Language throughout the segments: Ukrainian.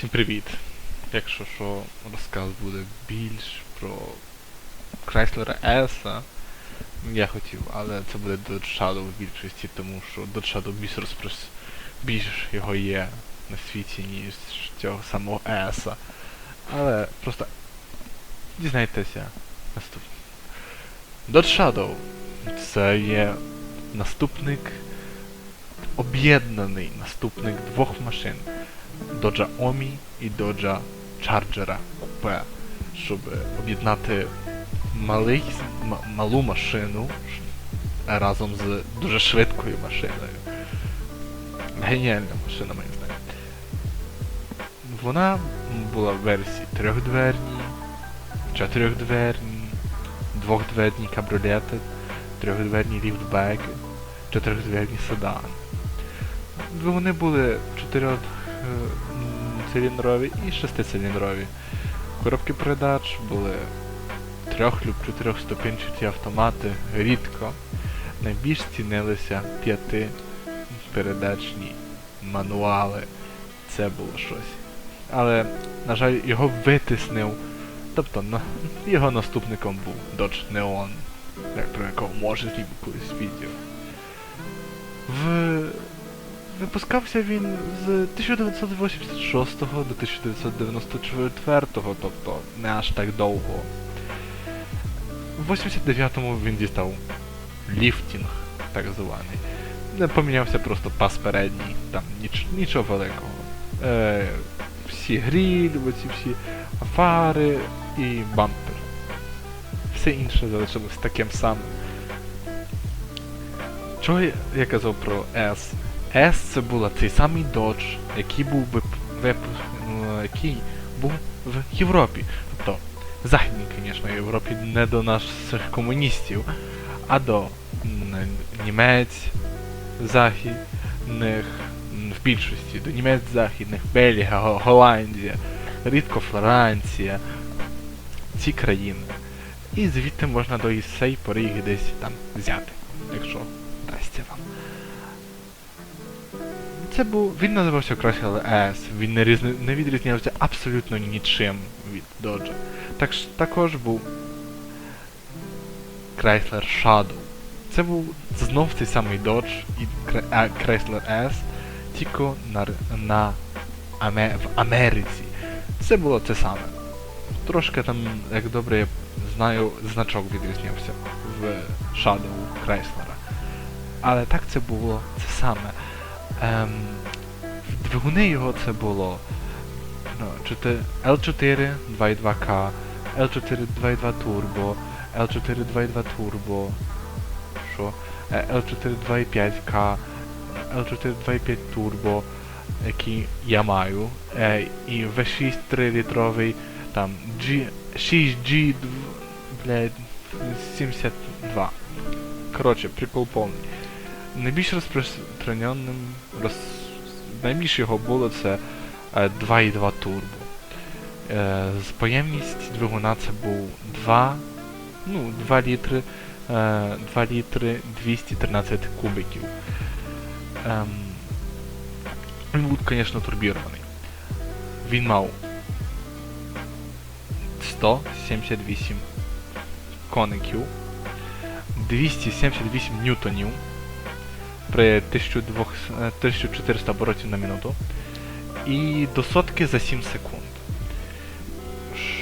Всім привіт! Якщо що, розказ буде більш про Chrysler S. Я хотів, але це буде Dodge Shadow в більшості, тому що Dodge Shadow більш розпрос... більш його є на світі, ніж цього самого S. Але просто дізнайтеся наступне. Dodge Shadow це є наступник об'єднаний наступник двох машин. Доджа Омі і Доджа Чарджера Купе, щоб об'єднати малий, малу машину разом з дуже швидкою машиною. Геніальна машина, мені знаю. Вона була в версії трьохдверній, чотирьохдверній, двохдверні кабріолети, трьохдверні ліфтбеки, чотирьохдверні седани. Вони були чотирьохциліндрові і шестициліндрові. Коробки передач були трьох люб чотирьохступінчаті автомати рідко. Найбільш цінилися п'ятипередачні мануали. Це було щось. Але, на жаль, його витиснив. Тобто на, його наступником був Dodge Neon, як про якого може знімати колись відео. В Випускався він з 1986 до 1994, тобто не аж так довго. В 89-му він дістав ліфтінг, так званий. Не помінявся просто пас передній, там ніч, нічого великого. Е, всі гріль, оці всі фари і бампер. Все інше залишилось таким самим. Чого я, я казав про S? S це була цей самий Dodge, який був ну, який був в Європі. Тобто, західній, звісно, Європі не до наших комуністів, а до німець західних в більшості, до німець західних, Бельгія, Голландія, рідко Франція, ці країни. І звідти можна до сей пори їх десь там взяти, якщо вдасться вам. Це був. Він називався Chrysler S, він не, різни, не відрізнявся абсолютно нічим від Dodge. Так, також був Chrysler Shadow. Це був знов цей самий Dodge і Chrysler S, тільки на, на Аме, в Америці. Це було це саме. Трошки там, як добре я знаю, значок відрізнявся в Shadow Chrysler. Але так це було це саме. Ем, двигуни його це було ну, чотири- L4 2.2K, L4 2.2 Turbo, L4 2.2 Turbo, що? Е, L4 2.5K, L4 2.5 Turbo, який я маю, е, і V6 3-літровий, там G, 6G, блядь, 72. Коротше, прикол повний. Найбільш розпространеним роз... найбільш його було це е, 2.2 турбо. Е, з поємність двигуна це був 2, ну, 2 літри, е, 2 літри 213 кубиків. Ем, він був, звісно, турбірований. Він мав 178 коників, 278 ньютонів при 1200, е, 1400 оборотів на минуту і до сотки за 7 секунд.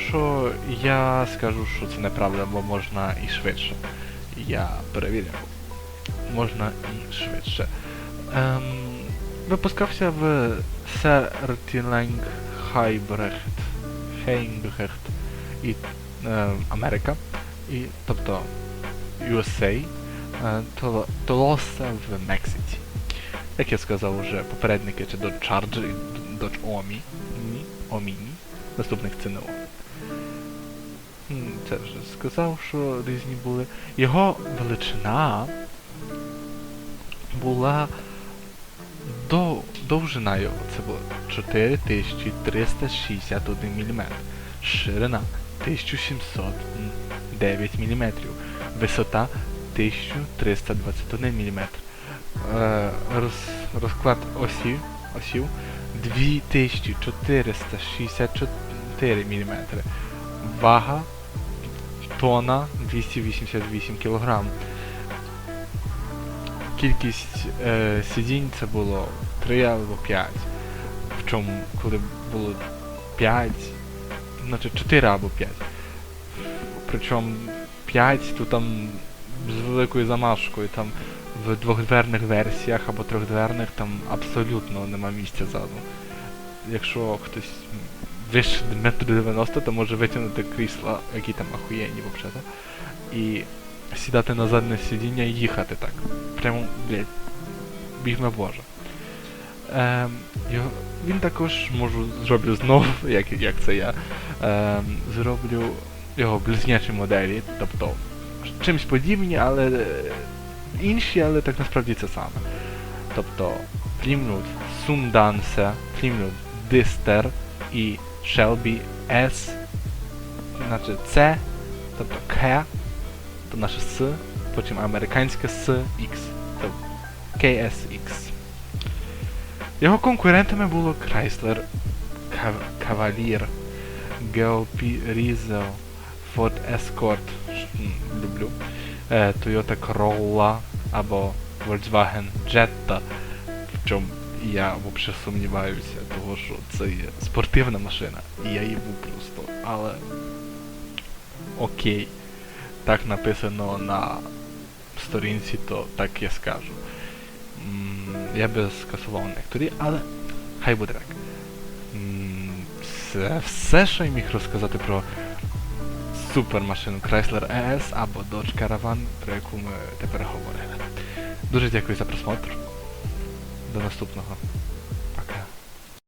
Що я скажу, що це неправда, бо можна і швидше. Я перевіряв. Можна і швидше. Ем, випускався в Сертіленг Хайбрехт, Хейнгрехт і е, Америка. І, тобто USA, Толоса в Мексиці. Як я сказав вже, попередники це Dodge Charger і Dodge Omi. Omini. Наступник це Це вже сказав, що різні були. Його величина була до, довжина його. Це було 4361 мм. Ширина 1709 мм. Висота 1321 мм. Е, роз, розклад осів, осів 2464 мм. Вага тона 288 кг. Кількість е, сидінь це було 3 або 5. Причому, коли було 5, значить 4 або 5. Причому 5 то там з великою замашкою, там в двохдверних версіях або трьохдверних там абсолютно нема місця ззаду. Якщо хтось вище 1,90 м, то може витягнути крісла, які там ахуєнні взагалі. І сідати на заднє сидіння і їхати так. Прямо, блядь, бігме Боже. Ем, його, він також можу зроблю знов, як, як це я. Ем, зроблю його близнячі моделі, тобто чимось подібні, але е, інші, але так насправді це саме. Тобто Plymouth Sundance, Plymouth Dister і Shelby S, значить C, тобто K, то наше S, потім американське S, X, тобто KSX. Його конкурентами було Chrysler Cav- Cavalier, GLP Rizzo, Ford Escort, ш- м, люблю, е, Toyota Corolla або Volkswagen Jetta, в чому я взагалі сумніваюся, того що це є спортивна машина, і я їбу просто, але окей, так написано на сторінці, то так я скажу. Я би скасував некоторі, але хай буде так. Це все, що я міг розказати про супермашину Chrysler ES або Dodge Caravan, про яку ми тепер говорили. Дуже дякую за просмотр. До наступного.